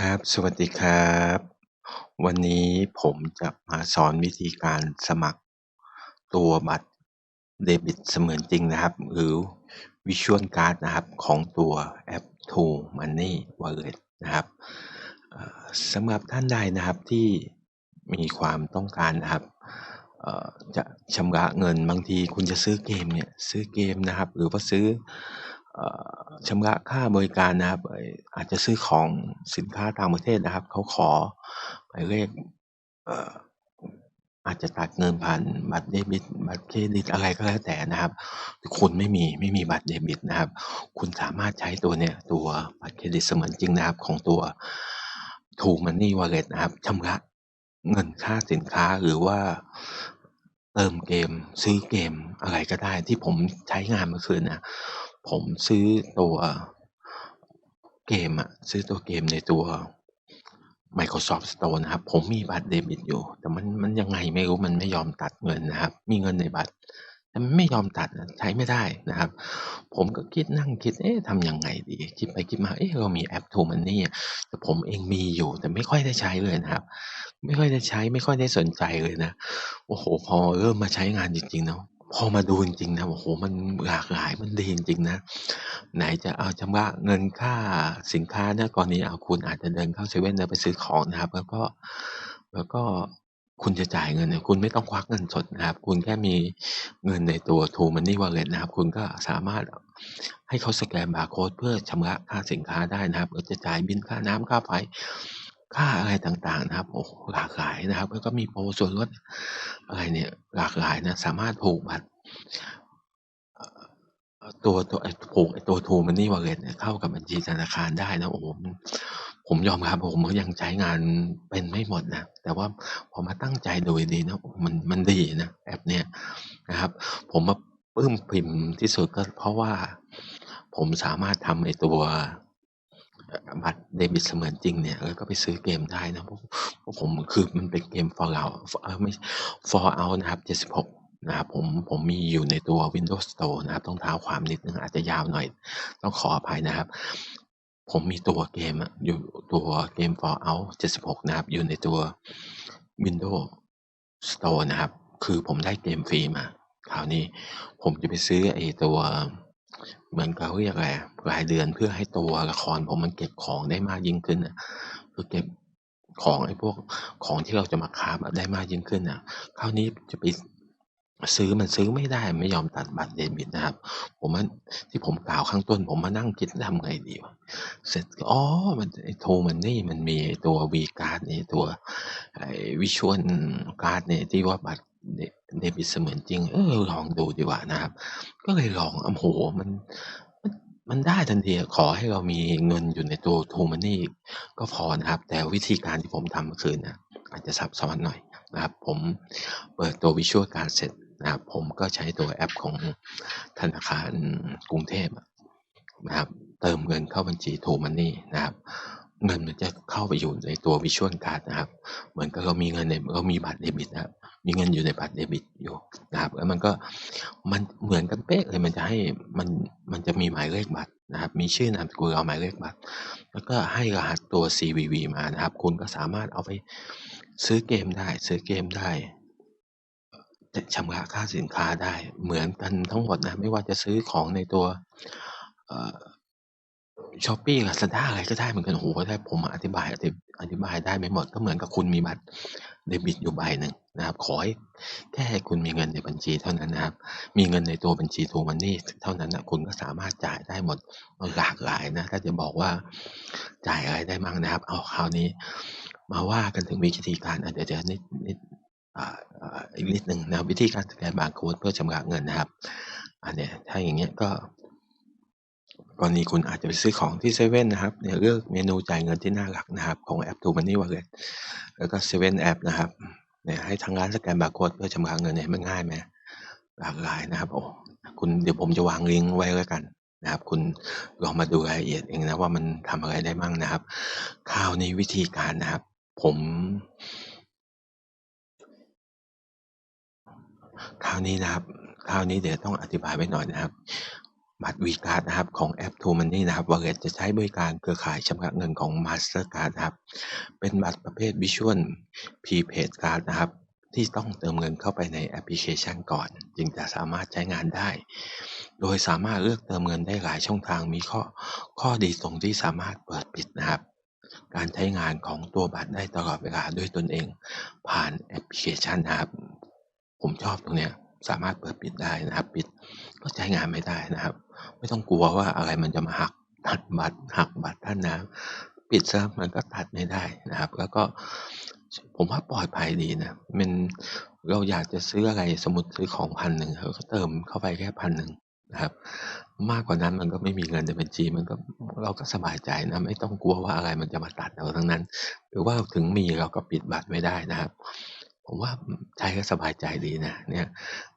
ครับ สวัสดีครับ วันนี้ผมจะมาสอนวิธีการสมัครตัวบัตรเดบิตเสมือนจริงนะครับ หรือ Virtual Card นะครับ ของตัวแอป True Money Wallet นะครับสำหรับท่านใดนะครับที่มีความต้องการนะครับจะชำระเงินบางทีคุณจะซื้อเกมเนี่ยซื้อเกมนะครับ หรือว่าซื้อ ชำระค่าบริการนะครับ อาจจะซื้อของสินค้าต่างประเทศนะครับ เขาขอหมายเลขเอ่ออาจจะตัดเงินผ่านบัตรเดบิตบัตรเครดิตอะไรก็แล้วแต่นะครับคุณไม่มีไม่มีบัตรเดบิตนะครับ คุณสามารถใช้ตัวเนี้ยตัวบัตรเครดิตเสมือนจริงนะครับ ของตัว True Money Wallet นะครับชำระเงินค่าสินค้าหรือว่าเติมเกม ซื้อเกมอะไรก็ได้ที่ผมใช้งานเมื่อคืนนะ ผมซื้อตัวเกมอะซื้อตัวเกมในตัว Microsoft Store นะครับ ผมมีบัตรเดบิตอยู่ แต่มันมันยังไงไม่รู้มันไม่ยอมตัดเงินนะครับ มีเงินในบัตรแต่มันไม่ยอมตัดใช้ไม่ได้นะครับ ผมก็คิดนั่งคิดเอ๊ะทำยังไงดี คิดไปคิดมาเอ๊ะเรามีแอป True Money แต่ผมเองมีอยู่ แต่ไม่ค่อยได้ใช้เลยนะครับ ไม่ค่อยได้ใช้ไม่ค่อยได้สนใจเลยนะโอ้โฮพอเริ่มมาใช้งานจริงๆนะ พอมาดูจริงๆนะโอ้โฮมันหลากหลายมันดีจริงๆนะ ไหนจะเอาชำระเงินค่าสินค้าณกรณีอ้าคุณอาจจะเดินเข้าเซเว่นแล้วไปซื้อของนะครับ แล้วก็แล้วก็คุณจะจ่ายเงินเนี่ยคุณไม่ต้องควักเงินสดนะครับ คุณแค่มีเงินในตัว True Money Wallet นะครับ คุณก็สามารถให้เขาสแกนบาร์โค้ดเพื่อชำระค่าสินค้าได้นะครับหรือจะจ่ายบิลค่าน้ำค่าไฟ ค่าอะไรต่างๆนะครับโอ้โฮหลากหลายนะครับ แล้วก็มีโปรส่วนลดอะไรเนี่ยหลากหลายนะสามารถผูกบัตรตัวตัวไอ้ผูกไอ้ตัว True Money Wallet เนี่ยเข้ากับบัญชีธนาคารได้นะโอ้โฮมันผมยอมครับผมยังใช้งานเป็นไม่หมดนะแต่ว่าพอมาตั้งใจดูดีนะมันมันดีนะแอปเนี้ยนะครับ ผมมาปื้มปริ่มที่สุดก็เพราะว่าผมสามารถทำไอ้ตัว บัตรเดบิตเสมือนจริงเนี่ย แล้วก็ไปซื้อเกมได้นะเพราะผมคือมันเป็นเกม Fallout ไม่ Fallout นะครับ 76นะครับผมผมมีอยู่ในตัว Windows Store นะครับ ต้องเท้าความนิดหนึ่งอาจจะยาวหน่อย ต้องขออภัยนะครับ ผมมีตัวเกมอะอยู่ตัวเกม Fallout 76 นะครับ อยู่ในตัว Windows Store นะครับ คือผมได้เกมฟรีมาคราวนี้ผมจะไปซื้อไอ้ตัว เหมือนเขาเรียกอะไรรายเดือนเพื่อให้ตัวละครผมมันเก็บของได้มากยิ่งขึ้นน่ะคือเก็บของไอ้พวกของที่เราจะมาคราฟอะได้มากยิ่งขึ้นน่ะคราวนี้จะไปซื้อมันซื้อไม่ได้ไม่ยอมตัดบัตรเดบิตนะครับ ผมว่าที่ผมกล่าวข้างต้น ผมมานั่งคิดทำไงดีวะเสร็จอ๋อมันไอ้ True Money มันมีตัว V-Card ไอ้ตัวไอ้ Virtual Card เนี่ยที่ว่าบัตร เดบิตเสมือนจริง เออลองดูดีกว่านะครับ ก็เลยลองโอ้โฮมันมันมันได้ทันทีขอให้เรามีเงินอยู่ในตัว True Money ก็พอนะครับ แต่วิธีการที่ผมทำเมื่อคืนน่ะอาจจะซับซ้อนหน่อยนะครับ ผมเปิดตัว Virtual Card เสร็จนะครับ ผมก็ใช้ตัวแอปของธนาคารกรุงเทพนะครับ เติมเงินเข้าบัญชี True Money นะครับเงินมันจะเข้าไปอยู่ในตัว Virtual Card นะครับ เหมือนกับเรามีเงินในเรามีบัตรเดบิตนะครับ มีเงินอยู่ในบัตรเดบิตอยู่นะครับแล้วมันก็มันเหมือนกันเป๊ะเลยมันจะให้มันมันจะมีหมายเลขบัตรนะครับ มีชื่อนามสกุลเราหมายเลขบัตร แล้วก็ให้รหัสตัว CVV มานะครับ คุณก็สามารถเอาไปซื้อเกมได้ซื้อเกมได้ชำระค่าสินค้าได้เหมือนกันทั้งหมดนะไม่ว่าจะซื้อของในตัวเอ่อ Shopee Lazada อะไรก็ได้เหมือนกันโอ้โฮถ้ผมอธิบายอธิบายได้ไม่หมดก็เหมือนกับคุณมีบัตรเดบิตอยู่ใบหนึ่ง นะครับขอให้แค่คุณมีเงินในบัญชีเท่านั้นนะครับ มีเงินในตัวบัญชี True Money เท่านั้นนะคุณก็สามารถจ่ายได้หมดหลากหลายนะถ้าจะบอกว่าจ่ายอะไรได้มั่งนะครับ เอาคราวนี้ มาว่ากันถึงวิธีการอาเดี๋ยวเดี๋ยวนิดนิดอ่าอ่าอีกนิดหนึ่งนะวิธีการสแกนบาร์โค้ดเพื่อชำระเงินนะครับอาเนี่ยถ้าอย่างเงี้ยก็กรณีคุณอาจจะไปซื้อของที่เซเว่นนะครับเนี่ยเลือกเมนูจ่ายเงินที่น่ารักนะครับ ของแอป True Money Wallet แล้วก็เซเว่นแอปนะครับ เนี่ยให้ทางร้านสแกนบาร์โค้ดเพื่อชำระเงินเนี่ยมันง่ายไหมหลากหลายนะครับโอ้คุณเดี๋ยวผมจะวางลิงก์ไว้แล้วกันนะครับ คุณลองมาดูรายละเอียดเองนะว่ามันทำอะไรได้มั่งนะครับคราวนี้วิธีการนะครับ ผมคราวนี้นะครับคราวนี้เดี๋ยวต้องอธิบายไว้หน่อยนะครับ บัตร V-Card นะครับของแอป True Money นะครับ Wallet จะใช้บริการเครือข่ายชำระเงินของ Mastercard นะครับ เป็นบัตรประเภท Visual Prepaid Card นะครับ ที่ต้องเติมเงินเข้าไปในแอปพลิเคชันก่อน จึงจะสามารถใช้งานได้ โดยสามารถเลือกเติมเงินได้หลายช่องทางมีข้อข้อดีตรงที่สามารถเปิดปิดนะครับ การใช้งานของตัวบัตรได้ตลอดเวลาด้วยตนเอง ผ่านแอปพลิเคชันนะครับ ผมชอบตรงเนี้ยสามารถเปิดปิดได้นะครับ ปิดก็ใช้งานไม่ได้นะครับ ไม่ต้องกลัวว่าอะไรมันจะมาหักตัดบัตรหักบัตรท่านนะปิดซะมันก็ตัดไม่ได้นะครับ แล้วก็ผมว่าปลอดภัยดีนะมันเราอยากจะซื้ออะไรสมมติซื้อของพันหนึ่งเราก็เติมเข้าไปแค่พันหนึ่งนะครับ มากกว่านั้นมันก็ไม่มีเงินในบัญชีมันก็เราก็สบายใจนะไม่ต้องกลัวว่าอะไรมันจะมาตัดเราทั้งนั้น หรือว่าถึงมีเราก็ปิดบัตรไม่ได้นะครับ ผมว่าใช้ก็สบายใจดีนะเนี่ย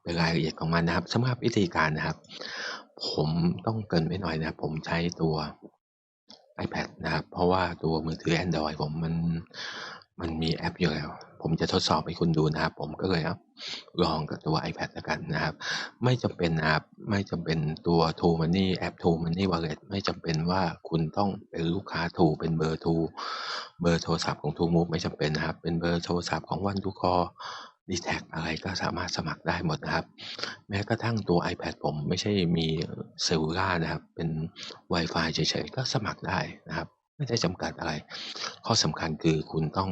เป็นรายละเอียดของมันนะครับสำหรับวิธีการนะครับ ผมต้องเกินไว้หน่อยนะผมใช้ตัว iPad นะครับ เพราะว่าตัวมือถือ Android ผมมันมันมีแอปอยู่แล้ว ผมจะทดสอบให้คุณดูนะครับ ผมก็เลยครับลองกับตัว iPad แล้วกันนะครับ ไม่จำเป็นนะครับไม่จำเป็นตัว True Money แอป True Money Wallet ไม่จำเป็นว่าคุณต้องเป็นลูกค้า True เป็นเบอร์ True เบอร์โทรศัพท์ของ True Move ไม่จำเป็นนะครับ เป็นเบอร์โทรศัพท์ของ One to Call d t แทอะไรก็สามารถสมัครได้หมดนะครับ แม้กระทั่งตัว iPad ผมไม่ใช่มีเซลลูล่านะครับ เป็น Wi-Fi เฉยๆ ก็สมัครได้นะครับ ไม่ได้จำกัดอะไร ข้อสำคัญคือคุณต้อง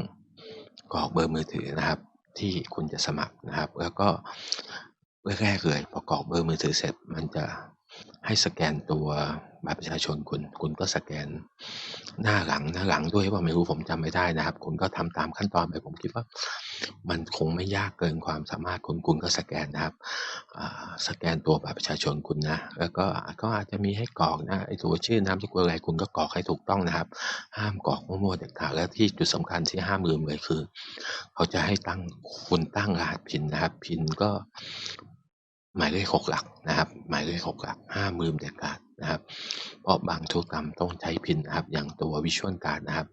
กรอกเบอร์มือถือนะครับ ที่คุณจะสมัครนะครับ แล้วก็แรกๆเลยพอกรอกเบอร์มือถือเสร็จมันจะ ให้สแกนตัวบัตรประชาชนคุณ คุณก็สแกนหน้าหลังหน้าหลังด้วยว่าไม่รู้ผมจำไม่ได้นะครับ คุณก็ทำตามขั้นตอนไปผมคิดว่า มันคงไม่ยากเกินความสามารถคุณคุณก็สแกนนะครับสแกนตัวบัตรประชาชนคุณนะ แล้วก็ก็อาจจะมีให้กรอกนะไอ้ตัวชื่อนามสกุลอะไรคุณก็กรอกให้ถูกต้องนะครับ ห้ามกรอกมั่วๆเด็ดขาดและที่จุดสำคัญที่ห้ามลืมเลยคือ เขาจะให้ตั้งคุณตั้งรหัสพินนะครับ พินก็ หมายเลขหกหลักนะครับ หมายเลขหกหลักห้ามืมเด็ดขาดนะครับ เพราะบางธุรกรรมต้องใช้พินนะครับ อย่างตัววิชวลการนะครับ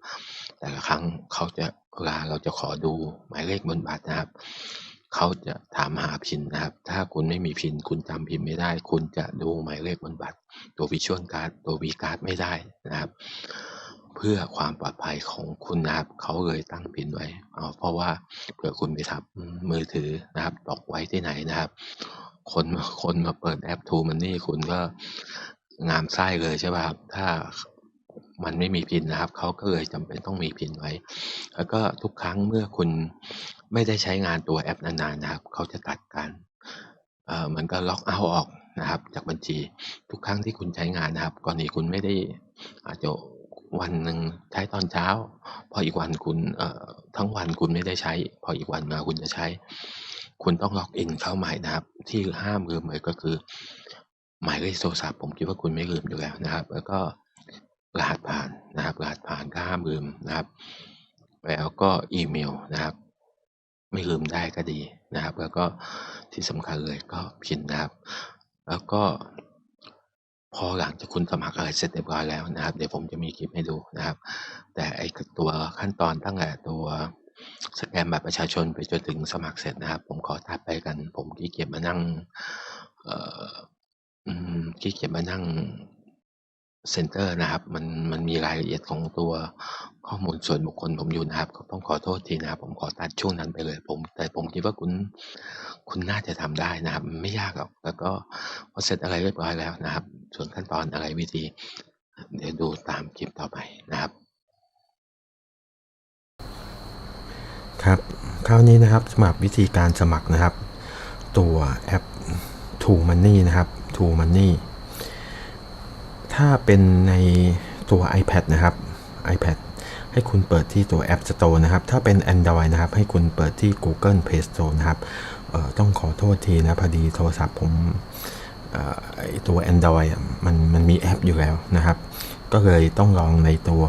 แต่ละครั้งเขาจะเวลาเราจะขอดูหมายเลขบนบัตรนะครับ เขาจะถามหาพินนะครับ ถ้าคุณไม่มีพิน คุณจำพินไม่ได้ คุณจะดูหมายเลขบนบัตร ตัววิชวลการ์ดตัววีการ์ดไม่ได้นะครับ เพื่อความปลอดภัยของคุณนะครับ เขาเลยตั้งพินไว้เเพราะว่าเผื่อคุณไปทับมือถือนะครับตกไว้ที่ไหนนะครับ คนคนมาเปิดแอปทูมันนี่คุณก็งามไส้เลยใช่ป่ะครับ ถ้ามันไม่มีพินนะครับ เขาก็เลยจำเป็นต้องมีพินไว้ แล้วก็ทุกครั้งเมื่อคุณไม่ได้ใช้งานตัวแอปนานๆนะครับ เขาจะตัดการเอ่อมันก็ล็อกเอาออกนะครับ จากบัญชี ทุกครั้งที่คุณใช้งานนะครับกรณีคุณไม่ได้อาจจะวันหนึ่งใช้ตอนเช้า พออีกวันคุณเอ่อทั้งวันคุณไม่ได้ใช้ พออีกวันมาคุณจะใช้ คุณต้องล็อกอินเข้าใหม่นะครับ ที่ห้ามลืมเลยก็คือ หมายเลขโทรศัพท์ผมคิดว่าคุณไม่ลืมอยู่แล้วนะครับ แล้วก็รหัสผ่านนะครับรหัสผ่านก็ห้ามลืมนะครับ แล้วก็อีเมลนะครับ ไม่ลืมได้ก็ดีนะครับ แล้วก็ที่สำคัญเลยก็พินนะครับ แล้วก็พอหลังจากคุณสมัครอะไรเสร็จเรียบร้อยแล้วนะครับ เดี๋ยวผมจะมีคลิปให้ดูนะครับ แต่ไอตัวขั้นตอนตั้งแต่ตัว สแกนบัตรประชาชนไปจนถึงสมัครเสร็จนะครับ ผมขอตัดไปกัน ผมขี้เกียจมานั่งขี้เกียจมานั่งเซ็นเตอร์นะครับมันมันมีรายละเอียดของตัวข้อมูลส่วนบุคคลผมอยู่นะครับ ก็ต้องขอโทษทีนะครับ ผมขอตัดช่วงนั้นไปเลย ผม แต่ผมคิดว่าคุณคุณน่าจะทำได้นะครับไม่ยากหรอกแล้วก็พอเสร็จอะไรเรียบร้อยแล้วนะครับ ส่วนขั้นตอนอะไรวิธี เดี๋ยวดูตามคลิปต่อไปนะครับ ครับคราวนี้นะครับสำหรับวิธีการสมัครนะครับ ตัวแอป True Money นะครับ True Money ถ้าเป็นในตัว iPad นะครับ iPad ให้คุณเปิดที่ตัว App Store นะครับ ถ้าเป็น Android นะครับ ให้คุณเปิดที่ Google Play Store นะครับต้องขอโทษทีนะพอดีโทรศัพท์ผมตัว Android อะมันมันมีแอปอยู่แล้วนะครับ ก็เลยต้องลองในตัว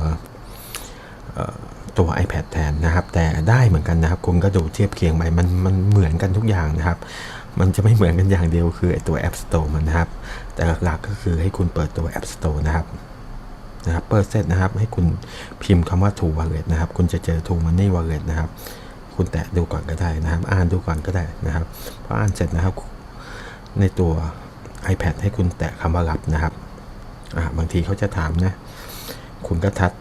ตัว iPad แทนนะครับ แต่ได้เหมือนกันนะครับ คุณก็ดูเทียบเคียงไปมันมันเหมือนกันทุกอย่างนะครับ มันจะไม่เหมือนกันอย่างเดียวคือไอตัว App Store มันนะครับ แต่หลักๆก็คือให้คุณเปิดตัว App Store นะครับนะครับเปิดเสร็จนะครับ ให้คุณพิมพ์คำว่า True Wallet นะครับ คุณจะเจอ True Money Wallet นะครับ คุณแตะดูก่อนก็ได้นะครับ อ่านดูก่อนก็ได้นะครับพออ่านเสร็จนะครับ ในตัว iPad ให้คุณแตะคำว่ารับนะครับอ่าบางทีเขาจะถามนะ คุณก็ทัด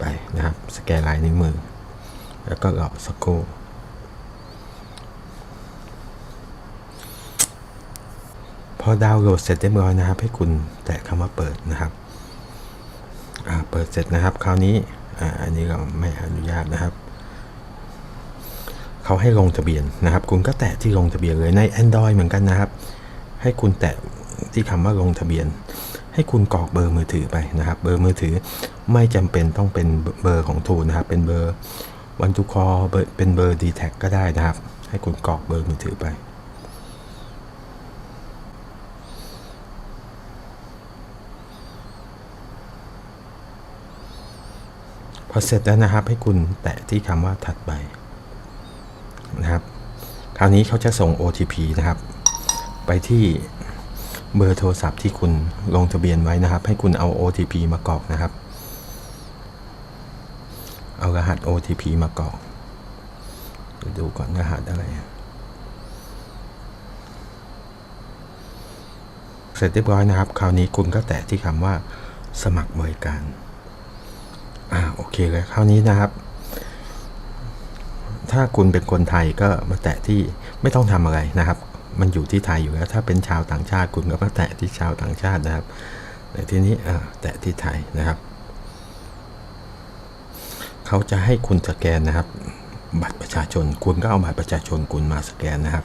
ไปนะครับ สแกนลายนิ้วมือ แล้วก็รอสักครู่พอดาวน์โหลดเสร็จเรียบร้อยนะครับ ให้คุณแตะคำว่าเปิดนะครับเปิดเสร็จนะครับ คราวนี้ออันนี้เราไม่อนุญาตนะครับเขาให้ลงทะเบียนนะครับ คุณก็แตะที่ลงทะเบียนเลยใน Android เหมือนกันนะครับ ให้คุณแตะที่คำว่าลงทะเบียน ให้คุณกรอกเบอร์มือถือไปนะครับ เบอร์มือถือไม่จำเป็นต้องเป็นเบอร์ของทูนนะครับ เป็นเบอร์วันทุกคอเบอร์เป็นเบอร์ d t แท็ก็ได้นะครับ ให้คุณกรอกเบอร์มือถือไปพอเสร็จแล้วนะครับให้คุณแตะที่คำว่าถัดไปนะครับ คราวนี้เขาจะส่ง OTP นะครับ ไปที่ เบอร์โทรศัพท์ที่คุณลงทะเบียนไว้นะครับ ให้คุณเอา OTP มากรอกนะครับ เอารหัส OTP มากรอกดูก่อนรหัสอะไร เสร็จเรียบร้อยนะครับ คราวนี้คุณก็แตะที่คำว่า สมัครบริการ อ่าโอเคเลยคราวนี้นะครับถ้าคุณเป็นคนไทยก็มาแตะที่ไม่ต้องทำอะไรนะครับ มันอยู่ที่ไทยอยู่แล้ว ถ้าเป็นชาวต่างชาติคุณก็มาแตะที่ชาวต่างชาตินะครับแต่ทีนี้แตะที่ไทยนะครับ เขาจะให้คุณสแกนนะครับ บัตรประชาชน คุณก็เอาบัตรประชาชนคุณมาสแกนนะครับ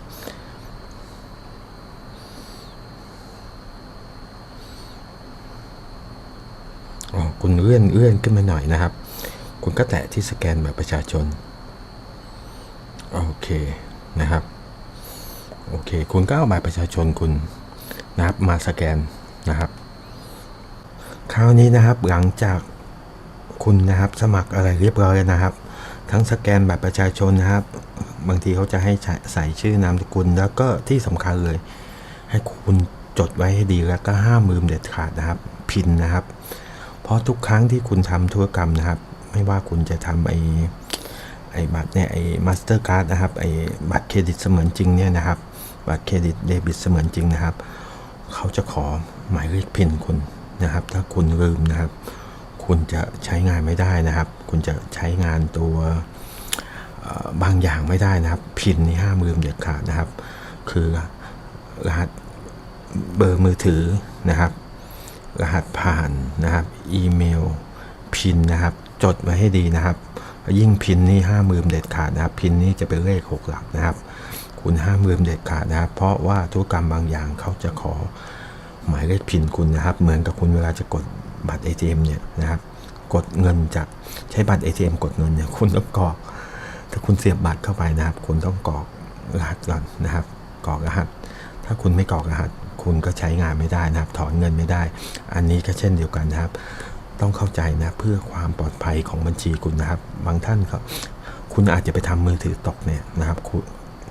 อ๋อคุณเลื่อนเลื่อนขึ้นมาหน่อยนะครับ คุณก็แตะที่สแกนแบบประชาชน โอเคนะครับ โอเค คุณก็เอาบัตรประชาชนคุณนะครับมาสแกนนะครับ คราวนี้นะครับหลังจากคุณนะครับสมัครอะไรเรียบร้อยนะครับ ทั้งสแกนบัตรประชาชนนะครับ บางทีเขาจะให้ใส่ชื่อนามสกุล แล้วก็ที่สำคัญเลย ให้คุณจดไว้ให้ดีแล้วก็ห้ามลืมเด็ดขาดนะครับ พินนะครับ เพราะทุกครั้งที่คุณทำธุรกรรมนะครับ ไม่ว่าคุณจะทำไอ้ไอ้บัตรเนี่ยไอ้มาสเตอร์การ์ดนะครับไอ้บัตรเครดิตเสมือนจริงเนี่ยนะครับ บัตรเครดิตเดบิตเสมือนจริงนะครับ เขาจะขอหมายเลขพินคุณนะครับ ถ้าคุณลืมนะครับ คุณจะใช้งานไม่ได้นะครับ คุณจะใช้งานตัวบางอย่างไม่ได้นะครับ พินนี่ห้ามลืมเด็ดขาดนะครับ คือรหัสเบอร์มือถือนะครับ รหัสผ่านนะครับ อีเมล พินนะครับ จดไว้ให้ดีนะครับ ยิ่งพินนี่ห้ามลืมเด็ดขาดนะครับ พินนี่จะเป็นเลขหกหลักนะครับ คุณห้ามลืมเด็ดขาดนะครับ เพราะว่าธุรกรรมบางอย่างเขาจะขอหมายเลขพินคุณนะครับ เหมือนกับคุณเวลาจะกดบัตร ATM เนี่ยนะครับ กดเงินจากใช้บัตร ATM กดเงินเนี่ยคุณต้องกรอกถ้าคุณเสียบบัตรเข้าไปนะครับ คุณต้องกรอกรหัสก่อนนะครับกรอกรหัส ถ้าคุณไม่กรอกรหัส คุณก็ใช้งานไม่ได้นะครับ ถอนเงินไม่ได้ อันนี้ก็เช่นเดียวกันนะครับ ต้องเข้าใจนะเพื่อความปลอดภัยของบัญชีคุณนะครับ บางท่านเขาคุณอาจจะไปทำมือถือตกเนี่ยนะครับ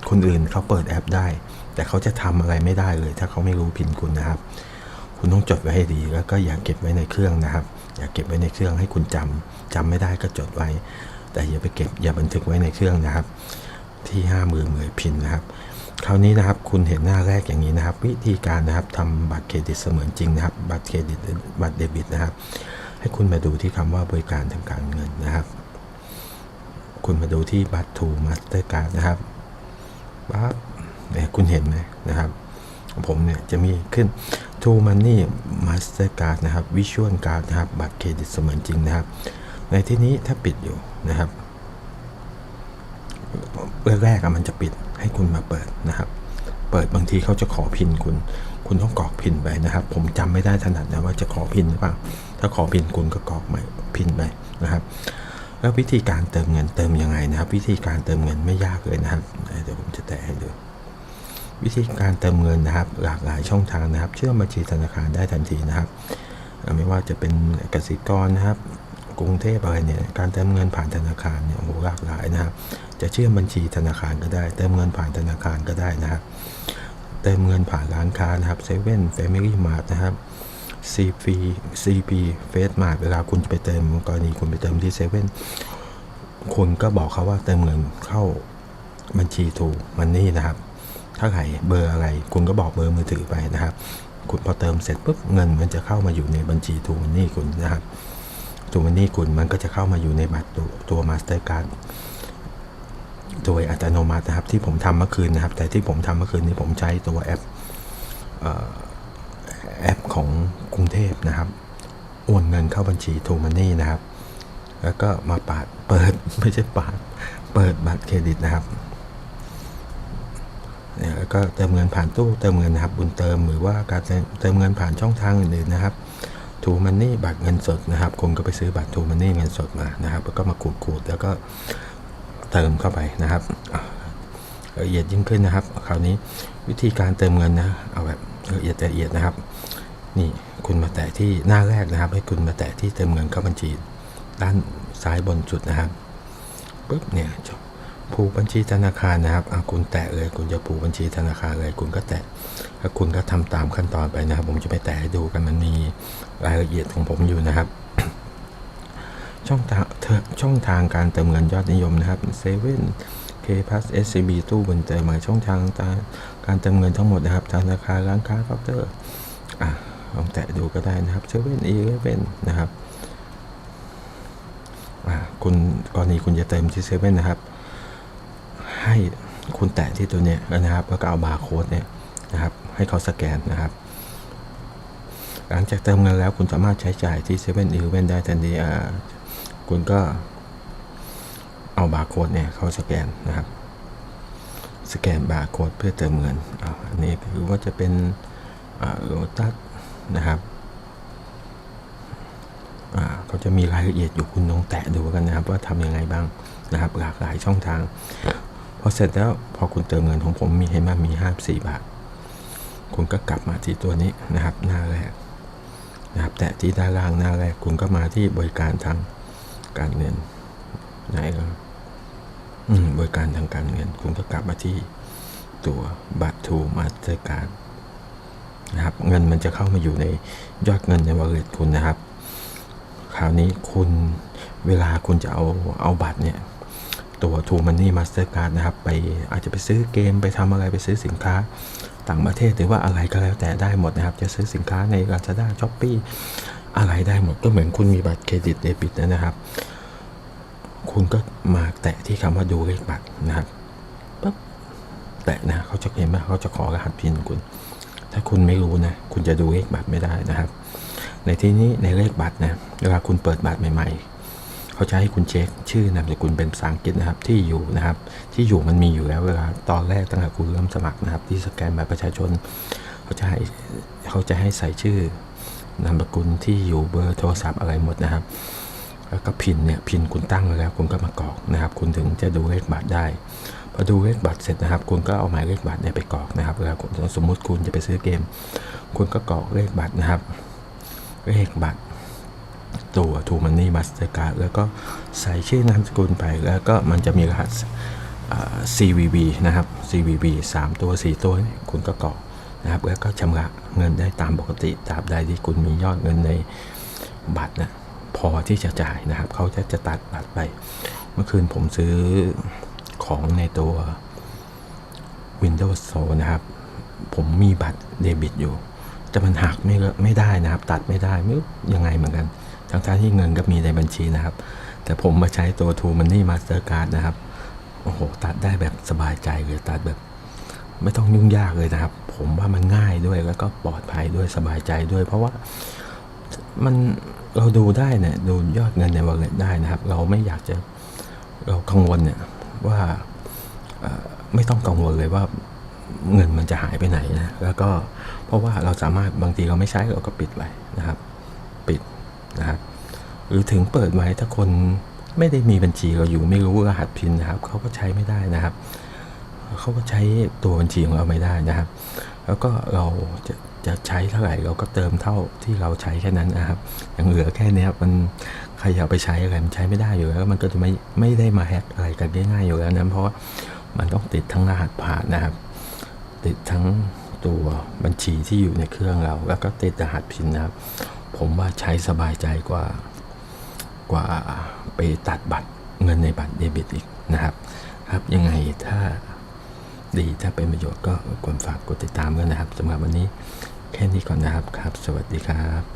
คนอื่นเขาเปิดแอปได้ แต่เขาจะทำอะไรไม่ได้เลย ถ้าเขาไม่รู้พินคุณนะครับ คุณต้องจดไว้ให้ดี แล้วก็อย่าเก็บไว้ในเครื่องนะครับ อย่าเก็บไว้ในเครื่องให้คุณจำจำไม่ได้ก็จดไว้ แต่อย่าไปเก็บอย่าบันทึกไว้ในเครื่องนะครับ ที่ห้ามือมือพินนะครับคราวนี้นะครับคุณเห็นหน้าแรกอย่างนี้นะครับ วิธีการนะครับทำบัตรเครดิตเสมือนจริงนะครับ บัตรเครดิตบัตรเดบิตนะครับ ให้คุณมาดูที่คำว่าบริการทางการเงินนะครับ คุณมาดูที่บัตรทูมาสเตอร์การ์ดนะครับ ปั๊บเนี่ยคุณเห็นไหมนะครับ ผมเนี่ยจะมีขึ้น True Money Mastercard นะครับ Visual Card นะครับ บัตรเครดิตเสมือนจริงนะครับ ในที่นี้ถ้าปิดอยู่นะครับแรกๆมันจะปิดให้คุณมาเปิดนะครับ เปิดบางทีเขาจะขอพินคุณ คุณต้องกรอกพินไปนะครับ ผมจำไม่ได้ถนัดนะว่าจะขอพินหรือเปล่า ถ้าขอพินคุณก็กรอกใหม่พินไปนะครับ แล้ววิธีการเติมเงินเติมยังไงนะครับ วิธีการเติมเงินไม่ยากเลยนะครับ เดี๋ยวผมจะแตะให้ดู วิธีการเติมเงินนะครับ หลากหลายช่องทางนะครับ เชื่อมบัญชีธนาคารได้ทันทีนะครับ ไม่ว่าจะเป็นกสิกรนะครับ กรุงเทพอะไรเนี่ย การเติมเงินผ่านธนาคารเนี่ยโอ้โหหลากหลายนะครับ จะเชื่อมบัญชีธนาคารก็ได้ เติมเงินผ่านธนาคารก็ได้นะครับ เติมเงินผ่านร้านค้านะครับเซเว่นแฟมิลี่มาร์ทนะครับ CP CP เฟสมาเวลาคุณไปเติมกรณีคุณไปเติมที่เซเว่นคุณก็บอกเขาว่าเติมเงินเข้าบัญชีถูมันนี่นะครับ ถ้าใครเบอร์อะไร คุณก็บอกเบอร์มือถือไปนะครับ คุณพอเติมเสร็จปุ๊บเงินมันจะเข้ามาอยู่ในบัญชีทูมันนี่คุณนะครับทูมันนี่คุณมันก็จะเข้ามาอยู่ในบัตรตัวตัวมาสเตอร์การ์ดโดยอัตโนมัตินะครับที่ผมทำเมื่อคืนนะครับ แต่ที่ผมทำเมื่อคืนนี้ผมใช้ตัวแอปออแอปของ กรุงเทพนะครับ โอนเงินเข้าบัญชีทูมันนี่นะครับ แล้วก็มาปาดเปิดไม่ใช่ปาด เปิดบัตรเครดิตนะครับเนี่ยแล้วก็เติมเงินผ่านตู้เติมเงินนะครับบุญเติมหรือว่าการเติมเงินผ่านช่องทางอื่นๆนะครับทูมันนี่บัตรเงินสดนะครับคุณก็ไปซื้อบัตรทูมันนี่เงินสดมานะครับ แล้วก็มาขูดๆแล้วก็เติมเข้าไปนะครับละเอียดยิ่งขึ้นนะครับ คราวนี้วิธีการเติมเงินนะเอาแบบละเอียดละเอียดนะครับ นี่คุณมาแตะที่หน้าแรกนะครับ ให้คุณมาแตะที่เติมเงินเข้าบัญชี ด้านซ้ายบนสุดนะครับปุ๊บเนี่ยจบผูกบัญชีธนาคารนะครับอะคุณแตะเลยคุณจะผูกบัญชีธนาคารเลย คุณก็แตะแล้วคุณก็ทำตามขั้นตอนไปนะครับ ผมจะไปแตะให้ดูกันมันมีรายละเอียดของผมอยู่นะครับ ช่องทางช่องทางการเติมเงินยอดนิยมนะครับเซเว่นเคพัสเอสซีบีตู้บนเติมมาช่องทางการเติมเงินทั้งหมดนะครับธนาคารร้านค้าเคาน์เตอร์อะ ลองแตะดูก็ได้นะครับเซเว่นอีเว่นนะครับอ่าคุณกรณีคุณจะเติมที่เซเว่นนะครับ ให้คุณแตะที่ตัวเนี้ยนะครับ แล้วก็เอาบาร์โค้ดเนี่ยนะครับ ให้เขาสแกนนะครับ หลังจากเติมเงินแล้วคุณสามารถใช้จ่ายที่เซเว่นอีเว่นได้ทันทีอ่าคุณก็เอาบาร์โค้ดเนี่ยเขาสแกนนะครับ สแกนบาร์โค้ดเพื่อเติมเงินอ่าอันนี้คือว่าจะเป็นโลตัส นะครับเขาจะมีรายละเอียดอยู่คุณลองแตะดูกันนะครับ ว่าทำยังไงบ้างนะครับ หลากหลายช่องทางพอเสร็จแล้วพอคุณเติมเงินของผมมีให้มามีห้าสี่บาท คุณก็กลับมาที่ตัวนี้นะครับ หน้าแรกนะครับ แตะที่ด้านล่างหน้าแรกคุณก็มาที่บริการทางการเงินไหนก็บริการทางการเงิน คุณก็กลับมาที่ตัวบัตรทูมาสเตอร์การ์ด นะครับเงินมันจะเข้ามาอยู่ในยอดเงินในวอลเล็ตคุณนะครับ คราวนี้คุณเวลาคุณจะเอาเอาบัตรเนี่ยตัว True Money Mastercard นะครับ ไปอาจจะไปซื้อเกมไปทำอะไรไปซื้อสินค้าต่างประเทศหรือว่าอะไรก็แล้วแต่ได้หมดนะครับ จะซื้อสินค้าใน Lazada Shopee อะไรได้หมดก็เหมือนคุณมีบัตรเครดิตเดบิตนะครับ คุณก็มาแตะที่คำว่าดูเลขบัตรนะครับปั๊บแตะนะเขาจะเห็นว่าเขาจะขอรหัสพินคุณ ถ้าคุณไม่รู้นะ คุณจะดูเลขบัตรไม่ได้นะครับ ในที่นี้ในเลขบัตรนะ เวลาคุณเปิดบัตรใหม่ ๆ เขาจะให้คุณเช็คชื่อนามสกุลเป็นภาษาอังกฤษนะครับ ที่อยู่นะครับ ที่อยู่มันมีอยู่แล้วเวลาตอนแรกตั้งแต่คุณเริ่มสมัครนะครับ ที่สแกนบัตรประชาชน เขาจะให้เขาจะให้ใส่ชื่อนามสกุลที่อยู่เบอร์โทรศัพท์อะไรหมดนะครับ แล้วก็พินเนี่ยพินคุณตั้งไว้แล้วคุณก็มากรอกนะครับ คุณถึงจะดูเลขบัตรได้ พอดูเลขบัตรเสร็จนะครับ คุณก็เอาหมายเลขบัตรเนี่ยไปกรอกนะครับเวลาคุณสมมุติคุณจะไปซื้อเกม คุณก็กรอกเลขบัตรนะครับ เลขบัตรตัว True Money Mastercard แล้วก็ใส่ชื่อนามสกุลไปแล้วก็มันจะมีรหัส CVV นะครับ CVV 3 ตัว 4 ตัวนี่ยคุณก็กรอกนะครับแล้วก็ชำระเงินได้ตามปกติตราบใดที่คุณมียอดเงินในบัตรนะพอที่จะจ่ายนะครับ เขาจะจะตัดบัตรไป เมื่อคืนผมซื้อ ของในตัว Windows Store นะครับ ผมมีบัตรเดบิตอยู่ แต่มันหักไม่ไม่ได้นะครับ ตัดไม่ได้ไม่ยังไงเหมือนกันทั้งทที่เงินก็มีในบัญชีนะครับ แต่ผมมาใช้ตัว True Money Mastercard นะครับ โอ้โห ตัดได้แบบสบายใจเลยตัดแบบ ไม่ต้องยุ่งยากเลยนะครับ ผมว่ามันง่ายด้วยแล้วก็ปลอดภัยด้วยสบายใจด้วย เพราะว่ามันเราดูได้เนี่ยดูยอดเงินใน wallet ได้นะครับ เราไม่อยากจะเรากังวลเนี่ย ว่าไม่ต้องกังวลเลยว่าเงินมันจะหายไปไหนนะแล้วก็เพราะว่าเราสามารถบางทีเราไม่ใช้เราก็ปิดไว้นะครับ ปิดนะครับหรือถึงเปิดไว้ถ้าคนไม่ได้มีบัญชีเราอยู่ไม่รู้รหัสพินนะครับเขาก็ใช้ไม่ได้นะครับเขาก็ใช้ตัวบัญชีของเราไม่ได้นะครับ แล้วก็เราจะจะใช้เท่าไหร่เราก็เติมเท่าที่เราใช้แค่นั้นนะครับยังเหลือแค่นี้มันใครอยากไปใช้อะไรมันใช้ไม่ได้อยู่แล้ว มันก็จะไม่ไม่ได้มาแฮกอะไรกันง่ายๆอยู่แล้วนะเพราะว่ามันต้องติดทั้งรหัสผ่านนะครับ ติดทั้งตัวบัญชีที่อยู่ในเครื่องเรา แล้วก็ติดรหัสพินนะครับ ผมว่าใช้สบายใจกว่ากว่าไปตัดบัตรเงินในบัตรเดบิตอีกนะครับ ครับยังไงถ้าดีถ้าเป็นประโยชน์ก็ควรฝากกดติดตามด้วยนะครับสำหรับวันนี้แค่นี้ก่อนนะครับครับ สวัสดีครับ